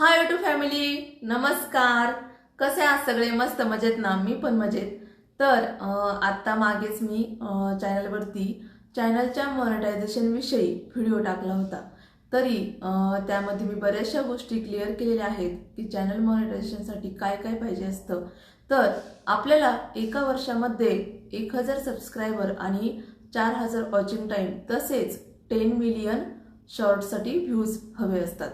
High to family नमस्कार. कसे आहात सगळे? मस्त मजेत ना? मी पण मजेत. तर आत्ता मागेच मी चॅनलवरती चॅनलच्या मॉनिटायझेशनविषयी व्हिडिओ टाकला होता. तरी त्यामध्ये मी बऱ्याचशा गोष्टी क्लिअर केलेल्या आहेत की चॅनल मॉनिटायझेशनसाठी काय काय पाहिजे असतं. तर आपल्याला एका वर्षामध्ये एक हजार सबस्क्रायबर आणि चार हजार वॉचिंग टाईम तसेच टेन मिलियन शॉर्टसाठी व्ह्यूज हवे असतात.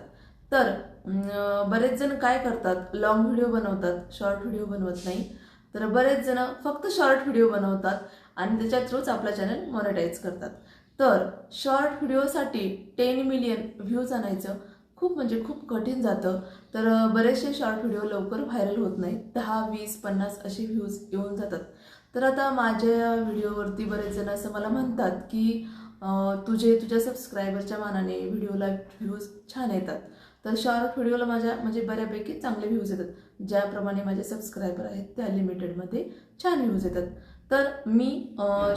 तर बरेच जण काय करतात? लॉंग व्हिडिओ बनवतात शॉर्ट व्हिडिओ बनवत नाही. तर बरेच जण फक्त शॉर्ट व्हिडिओ बनवतात आणि त्याच्या थ्रूच आपला चॅनल मॉनिटाईज करतात. तर शॉर्ट व्हिडिओसाठी टेन मिलियन व्ह्यूज आणायचं खूप म्हणजे खूप कठीण जातं. तर बरेचसे शॉर्ट व्हिडिओ लवकर व्हायरल होत नाही दहा वीस पन्नास असे व्ह्यूज येऊन जातात. तर आता माझ्या व्हिडिओवरती बरेच जण असं मला म्हणतात की तुझे तुझ्या सबस्क्रायबरच्या मानाने व्हिडिओला व्ह्यूज छान येतात. तर शॉर्ट व्हिडिओला माझ्या म्हणजे बऱ्यापैकी चांगले व्ह्यूज येतात. ज्याप्रमाणे माझे सबस्क्रायबर आहेत त्या लिमिटेडमध्ये छान व्ह्यूज येतात. तर मी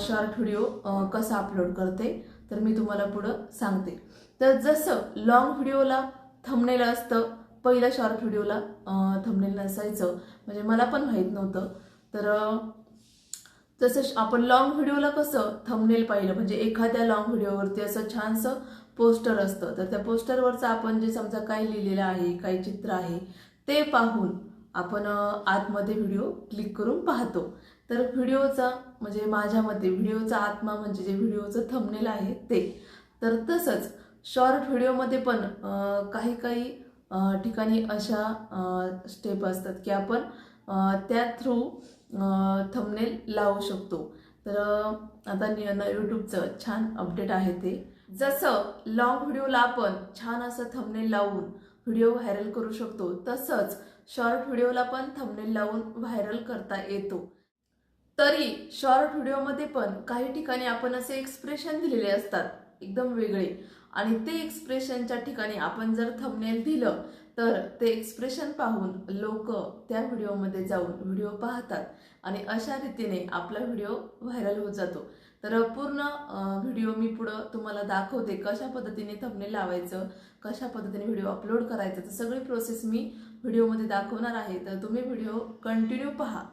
शॉर्ट व्हिडिओ कसा अपलोड करते तर मी तुम्हाला पुढं सांगते. तर जसं लॉंग व्हिडिओला थंबनेल असतं पहिल्या शॉर्ट व्हिडिओला थंबनेल नसायचं म्हणजे मला पण माहीत नव्हतं. तर अं, तसं आपण लॉंग व्हिडिओला कसं थंबनेल पाहिलं म्हणजे एखाद्या लॉंग व्हिडिओवरती असं छानसं पोस्टर असतं. तर त्या पोस्टरवरचं आपण जे समजा काय लिहिलेलं आहे काही चित्र आहे ते पाहून आपण आतमध्ये व्हिडिओ क्लिक करून पाहतो. तर व्हिडिओचा म्हणजे माझ्या मते व्हिडिओचा आत्मा म्हणजे जे व्हिडिओचं थंबनेल आहे ते. तर तसंच शॉर्ट व्हिडिओमध्ये पण काही काही ठिकाणी अशा स्टेप असतात की आपण त्या थ्रू थंबनेल लावू शकतो. तर आता यूट्यूबचं छान अपडेट आहे ते. जसं लॉंग व्हिडिओला आपण छान असं थंबनेल लावून व्हिडिओ व्हायरल करू शकतो तसंच शॉर्ट व्हिडिओला पण थंबनेल लावून व्हायरल करता येतो. तरी शॉर्ट व्हिडिओमध्ये पण काही ठिकाणी आपण असे एक्सप्रेशन दिलेले असतात एकदम वेगळे. आणि ते एक्सप्रेशनच्या ठिकाणी आपण जर थंबनेल दिलं तर ते एक्सप्रेशन पाहून लोक त्या व्हिडिओमध्ये जाऊन व्हिडिओ पाहतात. आणि अशा रीतीने आपला व्हिडिओ व्हायरल होत जातो. तर पूर्ण व्हिडिओ मी पुढं तुम्हाला दाखवते कशा पद्धतीने थंबनेल लावायचं कशा पद्धतीने व्हिडिओ अपलोड करायचं तर सगळी प्रोसेस मी व्हिडिओमध्ये दाखवणार आहे. तर तुम्ही व्हिडिओ कंटिन्यू पहा.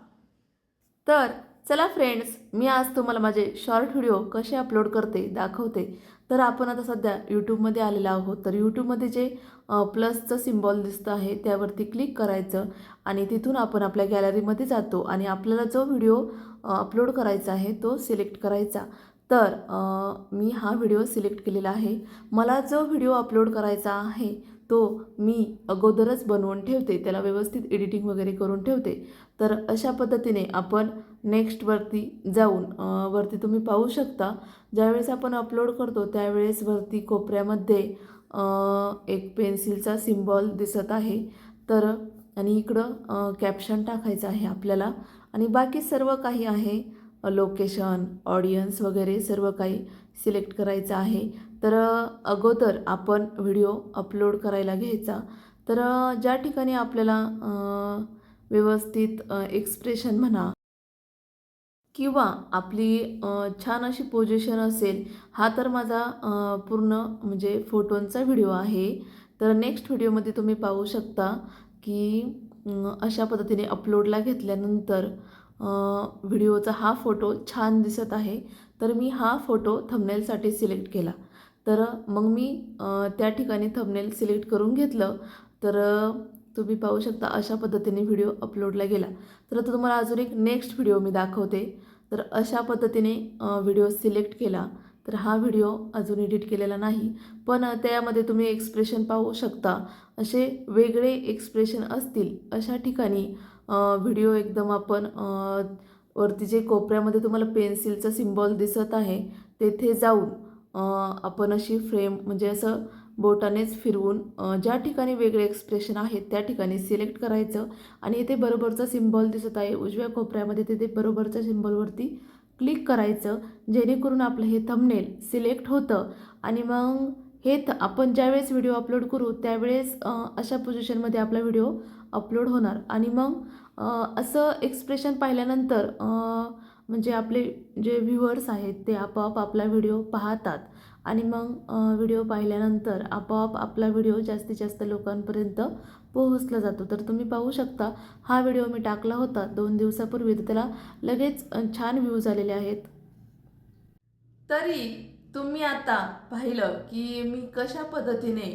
तर चला फ्रेंड्स मी आज तुम्हाला माझे शॉर्ट व्हिडिओ कसे अपलोड करते दाखवते. तर आपण आता सध्या यूट्यूबमध्ये आलेलो आहोत. तर यूट्यूबमध्ये जे प्लसचं सिम्बॉल दिसतं आहे त्यावरती क्लिक करायचं आणि तिथून आपण आपल्या गॅलरीमध्ये जातो आणि आपल्याला जो व्हिडिओ अपलोड करायचा आहे तो सिलेक्ट करायचा. तर मी हा व्हिडिओ सिलेक्ट केलेला आहे. मला जो व्हिडिओ अपलोड करायचा आहे तो मी अगोदरच बनवून ठेवते. त्याला व्यवस्थित एडिटिंग वगैरे करून ठेवते. तर अशा पद्धतीने आपण नेक्स्टवरती जाऊन वरती तुम्ही पाहू शकता. ज्यावेळेस आपण अपलोड करतो त्यावेळेस वरती कोपऱ्यामध्ये एक पेन्सिलचा सिम्बॉल दिसत आहे. तर आणि इकडं कॅप्शन टाकायचं आहे आपल्याला. आणि बाकी सर्व काही आहे. लोकेशन ऑडियन्स वगैरे सर्व काही सिलेक्ट करायचं आहे. तर अगोदर आपण व्हिडिओ अपलोड करायला घ्यायचा. तर ज्या ठिकाणी आपल्याला व्यवस्थित एक्सप्रेशन म्हणा किंवा आपली छान अशी पोझिशन असेल हा तर माझा पूर्ण म्हणजे फोटोंचा व्हिडिओ आहे. तर नेक्स्ट व्हिडिओमध्ये तुम्ही पाहू शकता की अशा पद्धतीने अपलोडला घेतल्यानंतर व्हिडिओचा हा फोटो छान दिसत आहे. तर मी हा फोटो थंबनेलसाठी सिलेक्ट केला. तर मग मी त्या ठिकाणी थंबनेल सिलेक्ट करून घेतलं. तर तुम्ही पाहू शकता अशा पद्धतीने व्हिडिओ अपलोडला गेला. तर आता तुम्हाला अजून एक नेक्स्ट व्हिडिओ मी दाखवते. तर अशा पद्धतीने व्हिडिओ सिलेक्ट केला. तर हा व्हिडिओ अजून एडिट केलेला नाही पण त्यामध्ये तुम्ही एक्सप्रेशन पाहू शकता. असे वेगळे एक्सप्रेशन असतील अशा ठिकाणी व्हिडिओ एकदम आपण वरती जे कोपऱ्यामध्ये तुम्हाला पेन्सिलचं सिम्बॉल दिसत आहे तेथे जाऊन आपण अशी फ्रेम म्हणजे असं बोटानेच फिरवून ज्या ठिकाणी वेगळे एक्सप्रेशन आहेत त्या ठिकाणी सिलेक्ट करायचं. आणि इथे बरोबरचा सिम्बॉल दिसत आहे. उजव्या कोपऱ्यामध्ये तिथे बरोबरच्या सिम्बॉलवरती क्लिक करायचं जेणेकरून आपलं हे थंबनेल सिलेक्ट होतं. आणि मग हे थ आपण ज्यावेळेस व्हिडिओ अपलोड करू त्यावेळेस अशा पोझिशनमध्ये आपला व्हिडिओ अपलोड होणार. आणि मग असं एक्सप्रेशन पाहिल्यानंतर म्हणजे आपले जे व्ह्युअर्स आहेत ते आपोआप आपला व्हिडिओ पाहतात. आणि मग व्हिडिओ पाहिल्यानंतर आपोआप आपला व्हिडिओ जास्तीत जास्त लोकांपर्यंत पोहोचला जातो. तर तुम्ही पाहू शकता हा व्हिडिओ मी टाकला होता दोन दिवसापूर्वी. तर त्याला लगेच छान व्ह्यूज आलेले आहेत. तरी तुम्ही आता पाहिलं की मी कशा पद्धतीने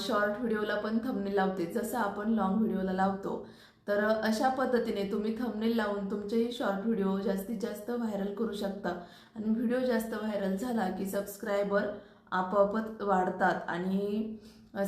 शॉर्ट व्हिडिओला पण थंबनेल लावते. जसं आपण लाँग व्हिडिओला लावतो. तर अशा पद्धतीने तुम्ही थंबनेल लावून तुमचेही शॉर्ट व्हिडिओ जास्तीत जास्त व्हायरल करू शकता. आणि व्हिडिओ जास्त व्हायरल झाला की सबस्क्रायबर आपोआपच वाढतात. आणि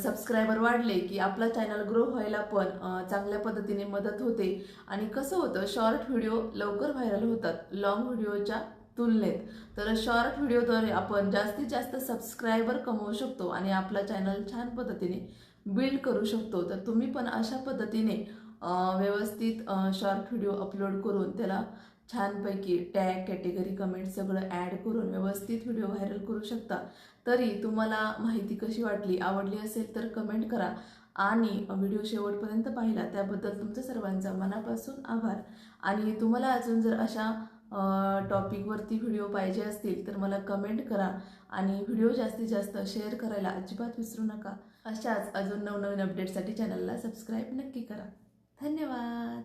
सबस्क्रायबर वाढले की आपला चॅनल ग्रो व्हायला पण चांगल्या पद्धतीने मदत होते. आणि कसं होतं शॉर्ट व्हिडिओ लवकर व्हायरल होतात लॉंग व्हिडिओच्या तुलनेत. तर शॉर्ट व्हिडिओद्वारे आपण जास्तीत जास्त सबस्क्रायबर कमवू शकतो आणि आपला चॅनल छान पद्धतीने बिल्ड करू शकतो. तर तुम्ही पण अशा पद्धतीने व्यवस्थित शॉर्ट व्हिडिओ अपलोड करून त्याला छानपैकी टॅग कॅटेगरी कमेंट सगळं ॲड करून व्यवस्थित व्हिडिओ व्हायरल करू शकता. तरी तुम्हाला माहिती कशी वाटली आवडली असेल तर कमेंट करा. आणि व्हिडिओ शेवटपर्यंत पाहिला त्याबद्दल तुमचं सर्वांचा मनापासून आभार. आणि तुम्हाला अजून जर अशा टॉपिकवरती व्हिडिओ पाहिजे असतील तर मला कमेंट करा. आणि व्हिडिओ जास्तीत जास्त शेअर करायला अजिबात विसरू नका. अशाच अजून नवनवीन अपडेटसाठी चॅनलला सबस्क्राईब नक्की करा. धन्यवाद